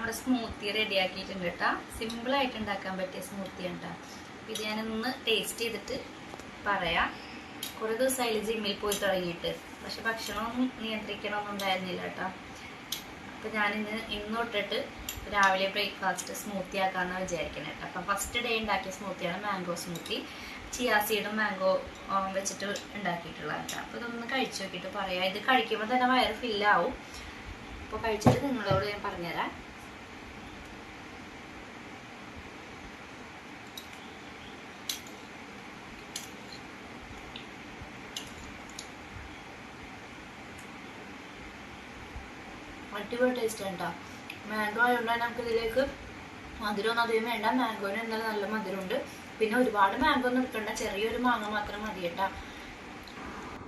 നമ്മുടെ സ്മൂത്തി റെഡിയാക്കിയിട്ടുണ്ട് കേട്ടോ. സിമ്പിളായിട്ട് ഉണ്ടാക്കാൻ പറ്റിയ സ്മൂത്തി കേട്ടോ. ഇത് ഞാനൊന്ന് ടേസ്റ്റ് ചെയ്തിട്ട് പറയാം. കുറേ ദിവസമായി ജിമ്മിൽ പോയി തുടങ്ങിയിട്ട്. പക്ഷെ ഭക്ഷണമൊന്നും നിയന്ത്രിക്കണമൊന്നും ഉണ്ടായിരുന്നില്ല കേട്ടോ. അപ്പോൾ ഞാനിന്ന് ഇന്ന് തൊട്ടിട്ട് രാവിലെ ബ്രേക്ക്ഫാസ്റ്റ് സ്മൂത്തി ആക്കാമെന്ന് വിചാരിക്കണേ കേട്ടോ. അപ്പം ഫസ്റ്റ് ഡേ ഉണ്ടാക്കിയ സ്മൂത്തിയാണ് മാംഗോ സ്മൂത്തി ചിയാ സീഡും മാംഗോ വെച്ചിട്ട് ഉണ്ടാക്കിയിട്ടുള്ളത് കേട്ടോ. അപ്പോൾ ഇതൊന്ന് കഴിച്ചു നോക്കിയിട്ട് പറയാം. ഇത് കഴിക്കുമ്പോൾ തന്നെ വയറ് ഫില്ലാവും അപ്പോൾ കഴിച്ചിട്ട് നിങ്ങളോട് ഞാൻ പറഞ്ഞുതരാം. അടിപൊളി ടേസ്റ്റ് കേട്ടോ മാംഗോ ആയതുകൊണ്ട് നമുക്ക് ഇതിലേക്ക് മധുരമൊന്നും അധികം വേണ്ട. മാംഗോന് ഇന്നലെ നല്ല മധുരമുണ്ട്. പിന്നെ ഒരുപാട് മാംഗോ ഒന്നും എടുക്കണ്ട. ചെറിയൊരു മാങ്ങ മാത്രം മതി കേട്ടോ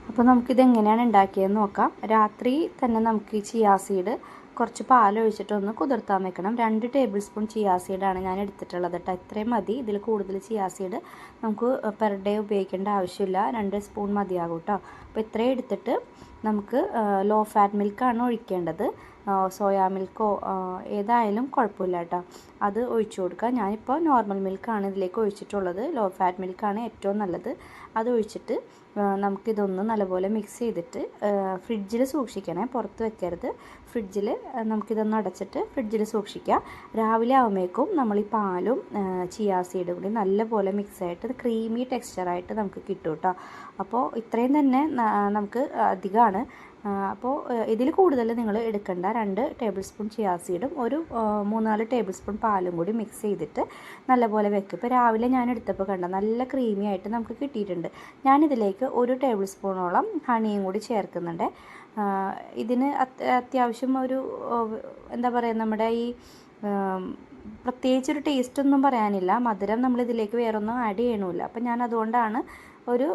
അപ്പോൾ നമുക്കിത് എങ്ങനെയാണ് ഉണ്ടാക്കിയതെന്ന് നോക്കാം. രാത്രി തന്നെ നമുക്ക് ഈ ചിയാ സീഡ് കുറച്ച് പാലൊഴിച്ചിട്ടൊന്ന് കുതിർത്താൻ വെക്കണം. രണ്ട് ടേബിൾ സ്പൂൺ ചിയാ സീഡാണ് ഞാൻ എടുത്തിട്ടുള്ളത് കേട്ടോ ഇത്രയും മതി. ഇതിൽ കൂടുതൽ ചിയാ സീഡ് നമുക്ക് പെർ ഡേ ഉപയോഗിക്കേണ്ട ആവശ്യമില്ല. രണ്ട് സ്പൂൺ മതിയാകും കേട്ടോ അപ്പോൾ ഇത്രയും എടുത്തിട്ട് നമുക്ക് ലോ ഫാറ്റ് മിൽക്കാണ് ഒഴിക്കേണ്ടത്. സോയാ മിൽക്കോ ഏതായാലും കുഴപ്പമില്ല കേട്ടോ. അത് ഒഴിച്ചു കൊടുക്കുക. ഞാനിപ്പോൾ നോർമൽ മിൽക്കാണ് ഇതിലേക്ക് ഒഴിച്ചിട്ടുള്ളത്. ലോ ഫാറ്റ് മിൽക്കാണ് ഏറ്റവും നല്ലത്. അത് ഒഴിച്ചിട്ട് നമുക്കിതൊന്ന് നല്ലപോലെ മിക്സ് ചെയ്തിട്ട് ഫ്രിഡ്ജിൽ സൂക്ഷിക്കണേ. പുറത്ത് വെക്കരുത്. ഫ്രിഡ്ജിൽ നമുക്കിതൊന്ന് അടച്ചിട്ട് ഫ്രിഡ്ജിൽ സൂക്ഷിക്കാം രാവിലെ ആകുമ്പോഴേക്കും നമ്മൾ ഈ പാലും ചിയാ സീഡും കൂടി നല്ലപോലെ മിക്സ് ആയിട്ട് ക്രീമി ടെക്സ്ചറായിട്ട് നമുക്ക് കിട്ടും കേട്ടോ. അപ്പോൾ ഇത്രയും തന്നെ നമുക്ക് അധികമാണ് അപ്പോൾ ഇതിൽ കൂടുതൽ നിങ്ങൾ എടുക്കേണ്ട രണ്ട് ടേബിൾ സ്പൂൺ ചിയാസീഡും ഒരു മൂന്നാൽ ടേബിൾ സ്പൂൺ പാലും കൂടി മിക്സ് ചെയ്തിട്ട് നല്ലപോലെ വെക്കും. ഇപ്പോൾ രാവിലെ ഞാൻ എടുത്തപ്പോൾ കണ്ട നല്ല ക്രീമി ആയിട്ട് നമുക്ക് കിട്ടിയിട്ടുണ്ട്. ഞാനിതിലേക്ക് ഒരു ടേബിൾ സ്പൂണോളം ഹണിയും കൂടി ചേർക്കുന്നുണ്ട്. ഇതിന് അത്യാവശ്യം ഒരു എന്താ പറയുക നമ്മുടെ ഈ പ്രത്യേകിച്ചൊരു ടേസ്റ്റൊന്നും പറയാനില്ല. മധുരം നമ്മളിതിലേക്ക് വേറൊന്നും ആഡ് ചെയ്യണമില്ല അപ്പം ഞാൻ അതുകൊണ്ടാണ് ഒരു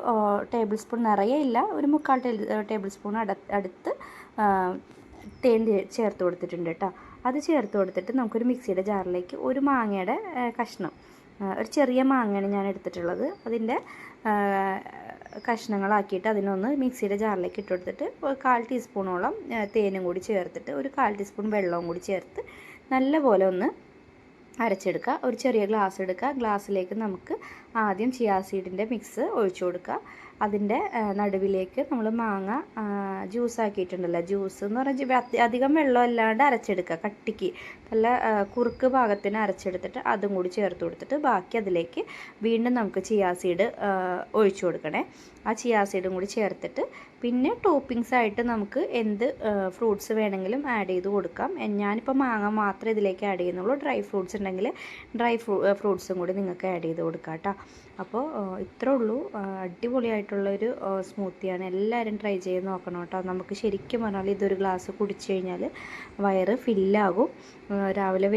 ടേബിൾ സ്പൂൺ നിറയെ ഇല്ല ഒരു മുക്കാൽ ടേബിൾ സ്പൂൺ അട അടുത്ത് തേൻ ചേർത്ത് കൊടുത്തിട്ടുണ്ട് കേട്ടോ അത് ചേർത്ത് കൊടുത്തിട്ട് നമുക്കൊരു മിക്സിയുടെ ജാറിലേക്ക് ഒരു മാങ്ങയുടെ കഷ്ണം ഒരു ചെറിയ മാങ്ങയാണ് ഞാൻ എടുത്തിട്ടുള്ളത് അതിന്റെ കഷ്ണങ്ങളാക്കിയിട്ട് അതിനൊന്ന് മിക്സിയുടെ ജാറിലേക്ക് ഇട്ട് കൊടുത്തിട്ട് കാൽ ടീസ്പൂണോളം തേനും കൂടി ചേർത്തിട്ട് ഒരു കാൽ ടീസ്പൂൺ വെള്ളവും കൂടി ചേർത്ത് നല്ലപോലെ ഒന്ന് അരച്ചെടുക്കുക. ഒരു ചെറിയ ഗ്ലാസ് എടുക്കുക. ഗ്ലാസ്സിലേക്ക് നമുക്ക് ആദ്യം ചിയാ സീഡിന്റെ മിക്സ് ഒഴിച്ചു കൊടുക്കുക. അതിന്റെ നടുവിലേക്ക് നമ്മൾ മാങ്ങ ജ്യൂസ് ആക്കിയിട്ടുണ്ടല്ലോ ജ്യൂസ് എന്ന് പറഞ്ഞാൽ അധികം വെള്ളം അല്ലാണ്ട് അരച്ചെടുക്കുക കട്ടിക്ക് നല്ല കുറുക്ക് ഭാഗത്തിന് അരച്ചെടുത്തിട്ട് അതും കൂടി ചേർത്ത് കൊടുത്തിട്ട് ബാക്കി അതിലേക്ക് വീണ്ടും നമുക്ക് ചിയാ സീഡ് ഒഴിച്ചു കൊടുക്കണേ. ആ ചിയാ സീഡും കൂടി ചേർത്തിട്ട് പിന്നെ ടോപ്പിങ്സ് ആയിട്ട് നമുക്ക് എന്ത് ഫ്രൂട്ട്സ് വേണമെങ്കിലും ആഡ് ചെയ്ത് കൊടുക്കാം. ഞാനിപ്പോൾ മാങ്ങ മാത്രമേ ഇതിലേക്ക് ആഡ് ചെയ്യുന്നുള്ളൂ. ഡ്രൈ ഫ്രൂട്ട്സ് ഉണ്ടെങ്കിൽ ഡ്രൈ ഫ്രൂ ഫ്രൂട്ട്സും കൂടി നിങ്ങൾക്ക് ആഡ് ചെയ്ത് കൊടുക്കാം കേട്ടോ. അപ്പോൾ ഇത്രേ ഉള്ളൂ. അടിപൊളിയായിട്ടുള്ളൊരു സ്മൂത്തിയാണ് എല്ലാവരും ട്രൈ ചെയ്ത് നോക്കണം കേട്ടോ നമുക്ക് ശരിക്കും പറഞ്ഞാൽ ഇതൊരു ഗ്ലാസ് കുടിച്ചു കഴിഞ്ഞാൽ വയറ് ഫില്ലാകും. രാവിലെ